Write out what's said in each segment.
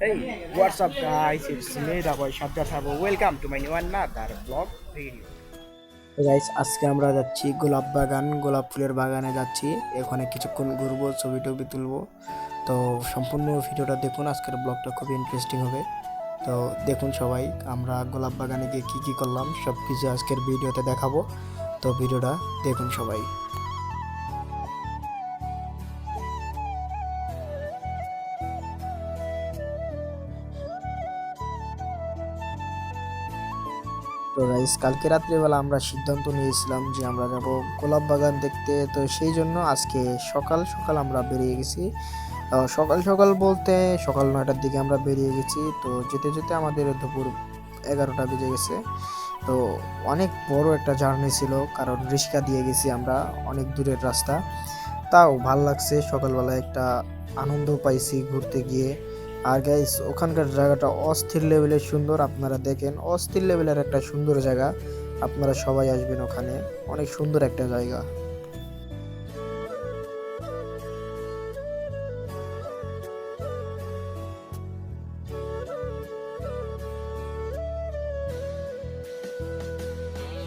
Hey, what's up guys? It's me, the boy Shabda Thabo. Welcome to my new another vlog video. Guys আজকে আমরা যাচ্ছি গোলাপ বাগান গোলাপ ফুলের বাগানে যাচ্ছি এখানে কিছুক্ষণ ঘুরবো ছবি টবি তুলবো তো সম্পূর্ণ ভিডিওটা দেখুন আজকের ব্লগটা খুবই ইন্টারেস্টিং হবে তো দেখুন সবাই আমরা গোলাপ বাগানে গিয়ে কী কী করলাম সব কিছু আজকের ভিডিওতে দেখাবো তো ভিডিওটা দেখুন সবাই তো গাইস কালকে রাত্রিবেলা আমরা সিদ্ধান্ত নিয়েছিলাম যে আমরা যাব গোলাপ বাগান দেখতে। তো সেই জন্য আজকে সকাল সকাল আমরা বেরিয়ে গেছি। সকাল সকাল বলতে সকাল নয়টার দিকে আমরা বেরিয়ে গেছি। তো যেতে যেতে আমাদের দুপুর এগারোটা বেজে গেছে। তো অনেক বড় একটা জার্নি ছিল, কারণ রিক্সা দিয়ে গেছি আমরা অনেক দূরের রাস্তা। তাও ভালো লাগছে সকালবেলা একটা আনন্দ পাইছি ঘুরতে গিয়ে। আর গাইস ওখানকার জায়গাটা অস্থির লেভেলের সুন্দর, আপনারা দেখেন। অস্থির লেভেলের একটা সুন্দর জায়গা, আপনারা সবাই আসবেন ওখানে। অনেক সুন্দর একটা জায়গা।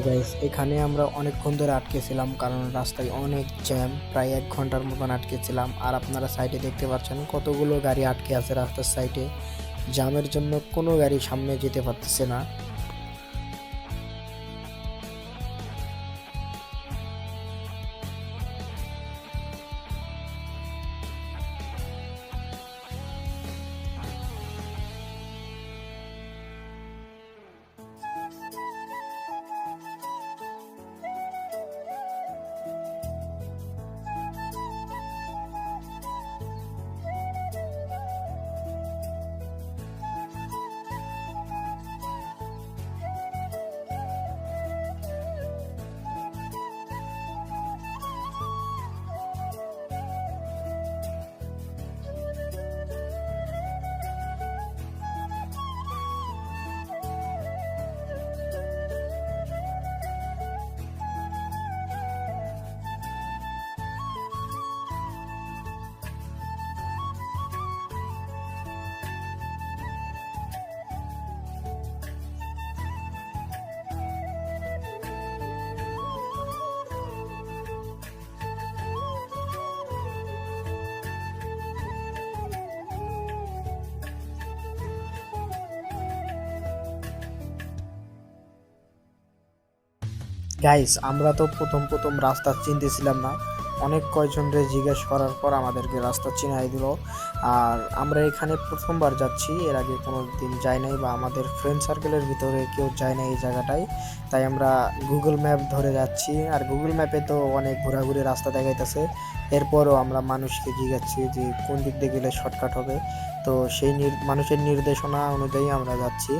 তো গাইস এখানে আমরা অনেকক্ষণ ধরে আটকেছিলাম কারণ রাস্তায় অনেক জ্যাম প্রায় এক ঘণ্টার মতন আটকেছিলাম। আর আপনারা সাইডে দেখতে পাচ্ছেন কতগুলো গাড়ি আটকে আছে রাস্তার সাইডে জ্যামের জন্য কোনো গাড়ি সামনে যেতে পারতেছে না। গাইস আমরা তো প্রথম প্রথম রাস্তা চিনতেছিলাম না। অনেক কয়জনরে জিজ্ঞেস করার পর আমাদেরকে রাস্তা চিনাই দিল। আর আমরা এখানে প্রথমবার যাচ্ছি, এর আগে কোনো দিন যাই নাই বা আমাদের ফ্রেন্ড সার্কেলের ভিতরে কেউ যায় না এই জায়গাটায়। তাই আমরা গুগল ম্যাপ ধরে যাচ্ছি। আর গুগল ম্যাপে তো অনেক ঘোরাঘুরি রাস্তা দেখাইতেছে। এরপরও আমরা মানুষকে জিজ্ঞাসছি যে কোন দিক দিয়ে গেলে শর্টকাট হবে। তো সেই মানুষের নির্দেশনা অনুযায়ী আমরা যাচ্ছি।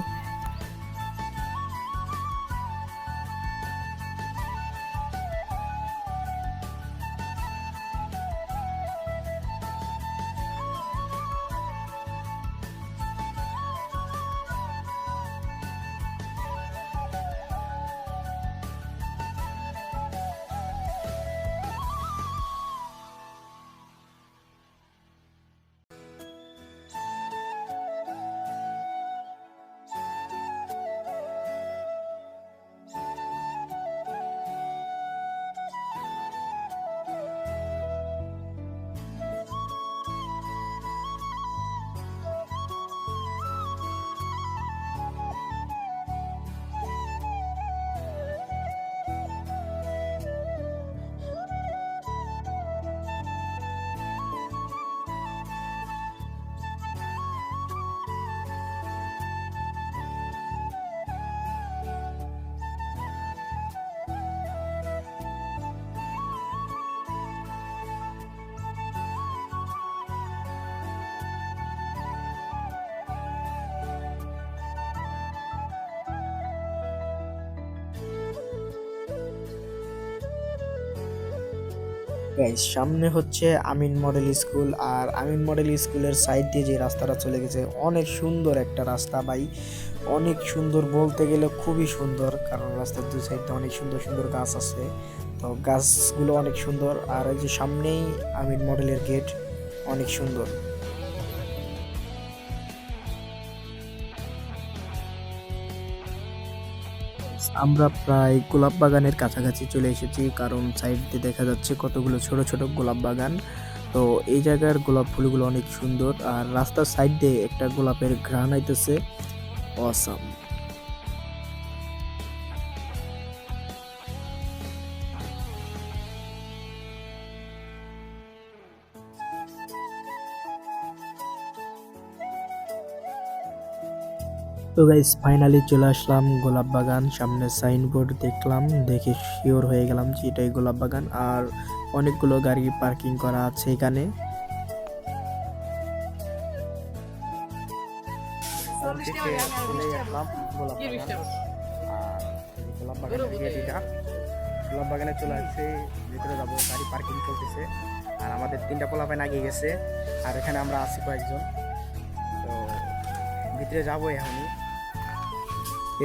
গাইস সামনে হচ্ছে আমিন মডেল স্কুল আর আমিন মডেল স্কুলের সাইড দিয়ে যে রাস্তাটা চলে গেছে, অনেক সুন্দর একটা রাস্তা ভাই। অনেক সুন্দর বলতে গেলে খুবই সুন্দর, কারণ রাস্তার দুই সাইডে অনেক সুন্দর সুন্দর গাছ আছে। তো গাছগুলো অনেক সুন্দর আর এই যে সামনেই আমিন মডেলের গেট অনেক সুন্দর। আমরা প্রায় গোলাপ বাগানের কাছাকাছি চলে এসেছি, কারণ সাইড দিয়ে দেখা যাচ্ছে কতগুলো ছোট ছোট গোলাপ বাগান। তো এই জায়গার গোলাপ ফুলগুলো অনেক সুন্দর, আর রাস্তার সাইড দিয়ে একটা গোলাপের ঘ্রাণ আইতেছে। অসাম। তো গাইস ফাইনালি চলে আসলাম গোলাপ বাগান। সামনে সাইনবোর্ড দেখলাম দেখে শিওর হয়ে গেলাম যে এটাই গোলাপ বাগান আর অনেকগুলো গাড়ি পার্কিং করা আছে এখানে। গোলাপ বাগানে। চলে আসছে ভিতরে যাব গাড়ি পার্কিং চলতেছে। আর আমাদের তিনটা পোলাপাইন আগে গেছে। আর এখানে আমরা আছি কয়েকজন। তো ভিতরে যাব এখনই।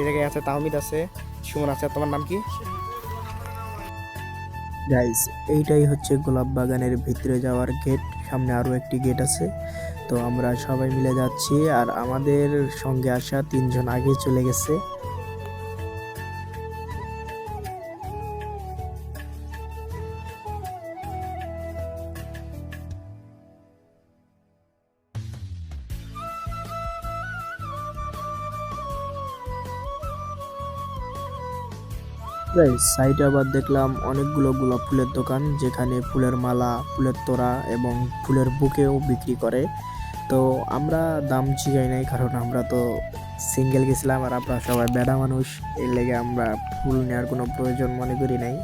জায়গায় আছে তাহমিদ আছে, সুমন আছে তোমার নাম কি? গাইস এইটাই হচ্ছে গোলাপ বাগানের ভিতরে যাওয়ার গেট সামনে আরও একটি গেট আছে। তো আমরা সবাই মিলে যাচ্ছি, আর আমাদের সঙ্গে আসা তিনজন আগে চলে গেছে। সাইডে আবার দেখলাম অনেকগুলো গোলাপ ফুলের দোকান, যেখানে ফুলের মালা, ফুলের তোড়া এবং ফুলের বুকেও বিক্রি করে। তো আমরা দাম জিগাই নাই, কারণ আমরা তো সিঙ্গেল গেছিলাম আর আমরা সবাই বেড়া মানুষ, এর লেগে আমরা ফুল নেওয়ার কোনো প্রয়োজন মনে করি নাই।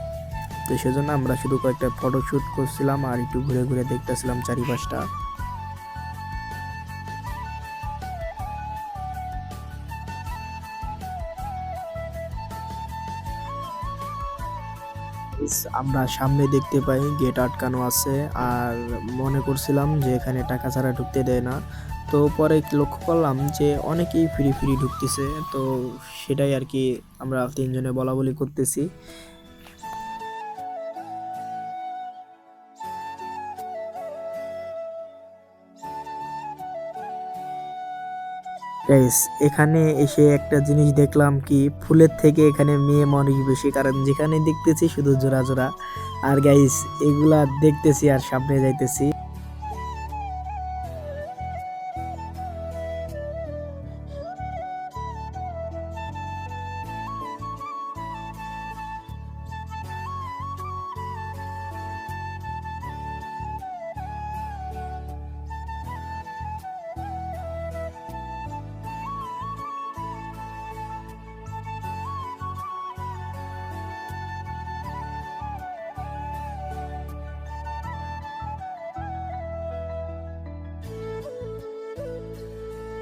তো সেজন্য আমরা শুধু কয়েকটা ফটো শ্যুট করছিলাম আর একটু ঘুরে ঘুরে দেখতেছিলাম চারিপাশটা। আমরা সামনে দেখতে পাই গেট আটকানো আছে। আর মনে করছিলাম যে এখানে টাকা ছাড়া ঢুকতে দেয় না। তো পরে লক্ষ্য করলাম যে অনেকেই ফ্রি ফ্রি ঢুকতেছে। তো সেটাই আর কি আমরা তিনজনে বলা বলি করতেছি। গাইস এখানে এসে একটা জিনিস দেখলাম কি, ফুলের থেকে এখানে মেয়ে মানুষ বেশি, কারণ যেখানে দেখতেছি শুধু জোড়া জোড়া। আর গাইস এগুলা দেখতেছি আর সামনে যাইতেছি।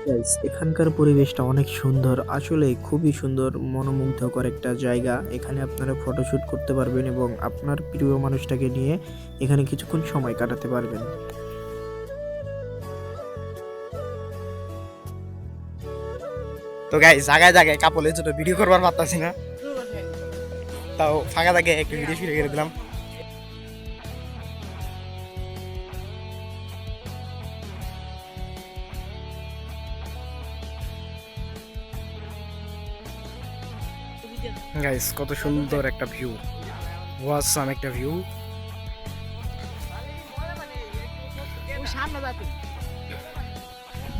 গাইস এখানকার পরিবেশটা অনেক সুন্দর। আসলে খুবই সুন্দর মনোমুগ্ধকর একটা জায়গা। এখানে আপনারা ফটোশুট করতে পারবেন এবং আপনার প্রিয় মানুষটাকে নিয়ে এখানে কিছুক্ষণ সময় কাটাতে পারবেন। তো গাই জায়গায় জায়গায় কাপলের জন্য ভিডিও করবার পারতাছি না। তাও ফাঁকা জায়গায় একটু ভিডিও শুরু করে দিলাম। গাইস কত সুন্দর একটা ভিউ ওয়াসাম একটা ভিউ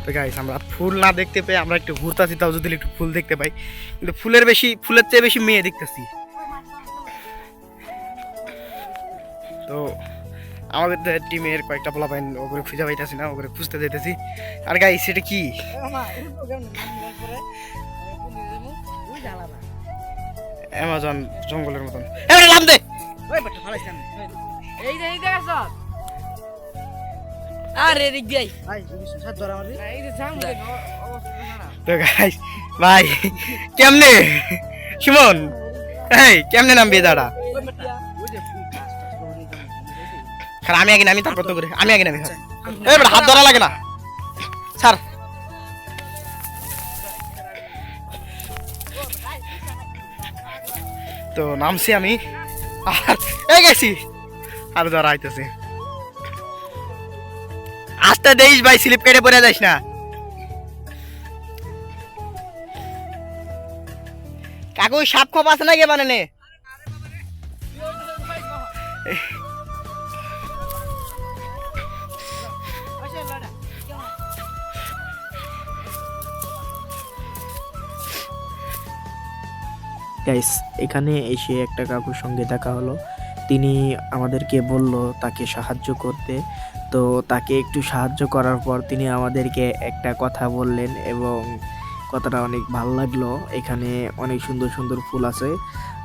তো গাইস আমরা ফুল না দেখতে পেয়ে আমরা একটু ঘুরতাছি তাও যদি একটু ফুল দেখতে পাই। কিন্তু ফুলের বেশি ফুলের চেয়ে বেশি মেয়ে দেখতেছি। তো আমাদের টিমের কয়েকটা পোলা পাইন ওগুলো খুঁজে পাইতেছি না ওগুলো খুঁজতে যেতেছি আর গাই সেটা কি? অ্যামাজন জঙ্গলের মতন। এবারে নাম দে। এই যে এই দেখ আরে রিক যাই তো গাইস ভাই কেমনে? সুমন এই কেমনে নামবি দাদা খার আমি আগে নামি তারপর তো করে। আমি আগে নামি খার। হাত ধরা লাগে না। স্যার তো নামছি আমি। আর এই গেছি আর ধরা আইতেছি। আস্তে দেইস ভাই স্লিপ কেটে পড়ে যাইস না। কাক কাকু সাপ খোপ আছে নাকি মানে গাইস এখানে এসে একটা কাকুর সঙ্গে দেখা হলো। তিনি আমাদেরকে বলল, তাকে সাহায্য করতে। তো তাকে একটু সাহায্য করার পর তিনি আমাদেরকে একটা কথা বললেন এবং কথাটা অনেক ভালো লাগল। এখানে অনেক সুন্দর সুন্দর ফুল আছে।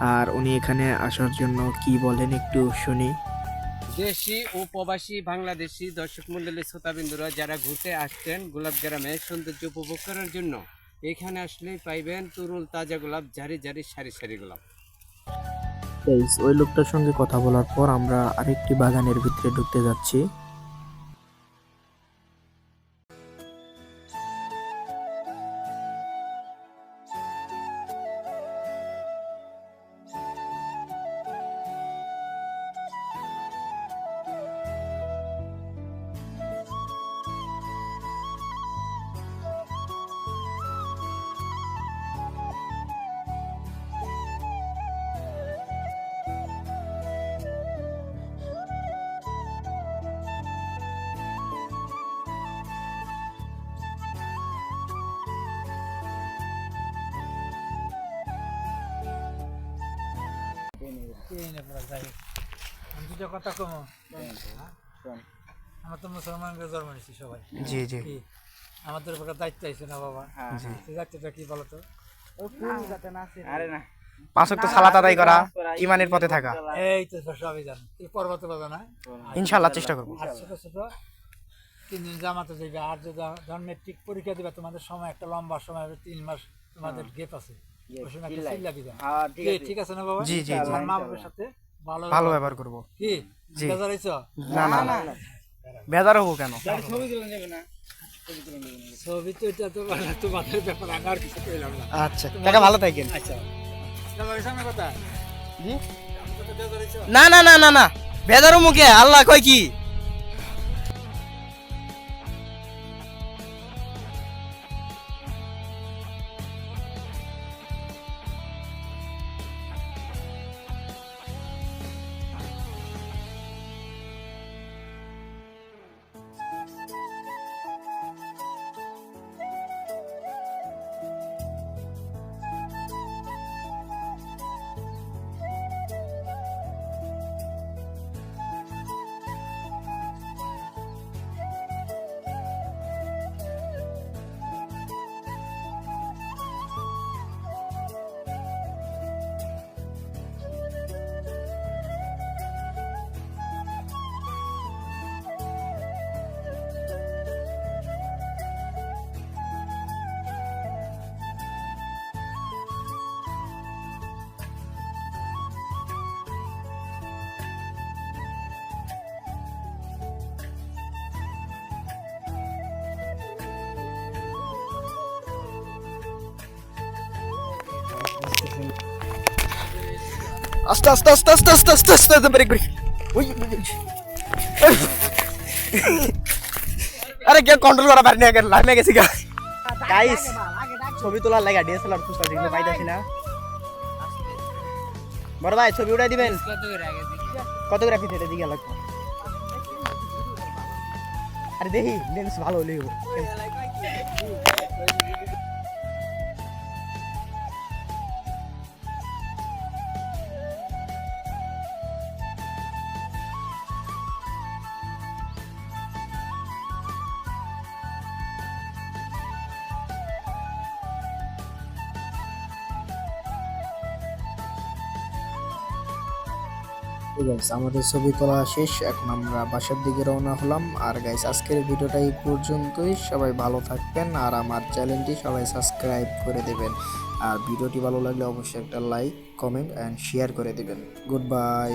আর উনি এখানে আসার জন্য কি বলেন একটু শুনি। দেশি ও প্রবাসী বাংলাদেশি দর্শক মন্ডলী শ্রোতাবিন্দুরা যারা ঘুরতে আসছেন গোলাপ গ্রামে সৌন্দর্য উপভোগ করার জন্য এখানে আসলেই পাইবেন তরুল তাজা গোলাপ জারি জারি সারি সারি গোলাপ। ওই লোকটার সঙ্গে কথা বলার পর আমরা আরেকটি বাগানের ভিতরে ঢুকতে যাচ্ছি। দুটো কথা কম। আমরা তো মুসলমানকে জন্ম নিচ্ছি সবাই। জি জি। আমাদের উপর দায়িত্ব আছে না বাবা? সেই দায়িত্বটা কি বলো তো? পাঁচ ওয়াক্ত সালাত আদায় করা ইমানের পথে থাকা। এই তো সবই জানো। এই পর্বত না? ইনশাল্লাহ চেষ্টা করব। আর ছোট ছোট তিন দিন জামাতে যাবে আর যদি ধর মেট্রিক পরীক্ষা দিবে তোমাদের সময় একটা লম্বা সময় হবে তিন মাস তোমাদের গেপ আছে। ঠিক আছে। না বাবা? জি, জি, জি। মা বাবার সাথে ভালো ভালো ব্যবহার করব। কি? বেজার হইছো? না না না। বেজার হব কেন? ছবি তো এটা তো ভালো তোমাদের ব্যাপার আমি আর কিছু কইলাম না। আচ্ছা কাকা ভালো থাকেন। আচ্ছা। কথা? জি? না না না না না। বেজারও মুখে আল্লাহ কয় কি? আস্তে আস্তে আস্তে আস্তে আস্তে আস্তে আস্তে আস্তে ব্রেক ব্রেক ওই আরে কে কন্ট্রোল করা পারিনি আগে লাইনে গেছি গা গাইস ছবি তোলার লাগা ডিএসএলআর খুঁজতে যেগুলো পাইতাছি না বড় ভাই ছবি উঠাই দিবেন কত করে ফিট এটা দিকে লাগবে আরে দেখি লেন্স ভালো হলেই গাইস আমাদের ছবি তোলা শেষ, এখন আমরা বাসার দিকে রওনা হলাম। আর গাইস আজকের ভিডিওটা এই পর্যন্তই। সবাই ভালো থাকবেন আর আমার চ্যানেলটি সবাই সাবস্ক্রাইব করে দেবেন। আর ভিডিওটি ভালো লাগলে অবশ্যই একটা লাইক কমেন্ট অ্যান্ড শেয়ার করে দেবেন। Good bye